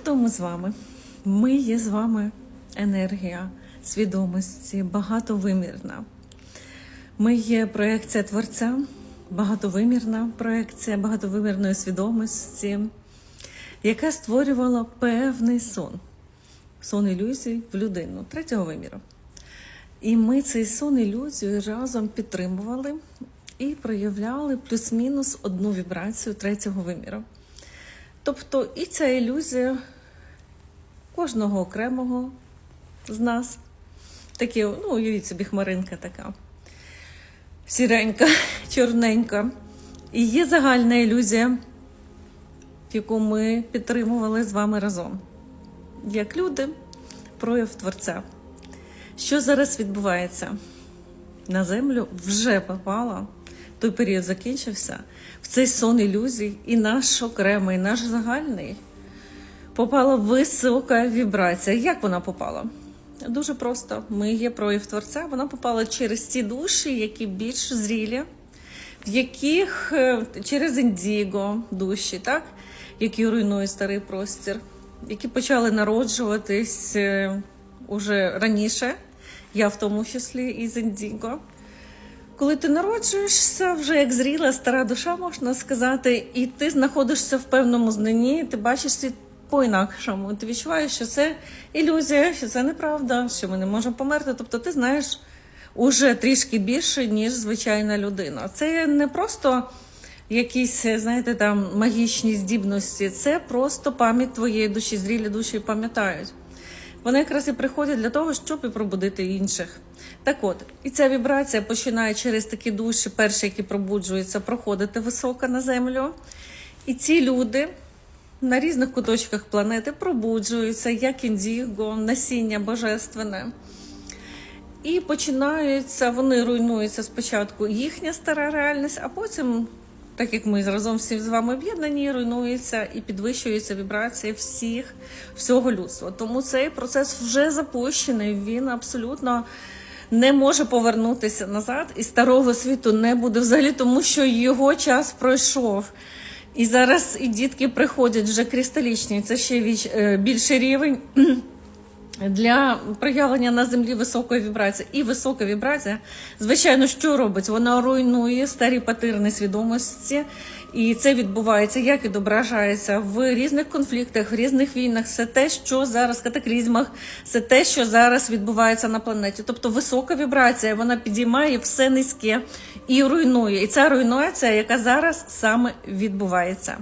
хто ми з вами? Ми є з вами енергія свідомості, багатовимірна. Ми є проекція Творця, багатовимірна проекція багатовимірної свідомості, яка створювала певний сон, сон ілюзій в людину третього виміру. І ми цей сон ілюзію разом підтримували і проявляли плюс-мінус одну вібрацію третього виміру. Тобто і ця ілюзія кожного окремого з нас. Такі, ну, уявіть собі, хмаринка така. Сіренька, чорненька. І є загальна ілюзія, яку ми підтримували з вами разом. Як люди, прояв Творця. Що зараз відбувається? На землю вже попала, той період закінчився, в цей сон ілюзій, і наш окремий, наш загальний попала висока вібрація. Як вона попала? Дуже просто. Ми є прояв Творця. Вона попала через ті душі, які більш зрілі, в яких е, через індіго душі, так? які руйнують старий простір, які почали народжуватись е, уже раніше, я в тому числі із індіго. Коли ти народжуєшся, вже як зріла стара душа, можна сказати, і ти знаходишся в певному знанні, ти бачиш світ по-інакшому. Ти відчуваєш, що це ілюзія, що це неправда, що ми не можемо померти. Тобто ти знаєш уже трішки більше, ніж звичайна людина. Це не просто якісь, знаєте, там магічні здібності, це просто пам'ять твоєї душі, зрілі душі пам'ятають. Вони якраз і приходять для того, щоб і пробудити інших. Так от, і ця вібрація починає через такі душі, перші, які пробуджуються, проходити високо на землю. І ці люди на різних куточках планети пробуджуються, як індіго, насіння божественне. І починаються, вони руйнуються спочатку їхня стара реальність, а потім, так як ми разом всі з вами об'єднані, руйнується і підвищується вібрація всіх, всього людства. Тому цей процес вже запущений. Він абсолютно не може повернутися назад, і старого світу не буде взагалі, тому що його час пройшов. І зараз і дітки приходять вже кристалічні. Це ще е, більший рівень для проявлення на землі високої вібрації. І висока вібрація, звичайно, що робить? Вона руйнує старі паттерни свідомості, і це відбувається, як відображається в різних конфліктах, в різних війнах. Все те, що зараз в катаклізмах, все те, що зараз відбувається на планеті. Тобто висока вібрація, вона підіймає все низьке і руйнує. І ця руйнація, яка зараз саме відбувається.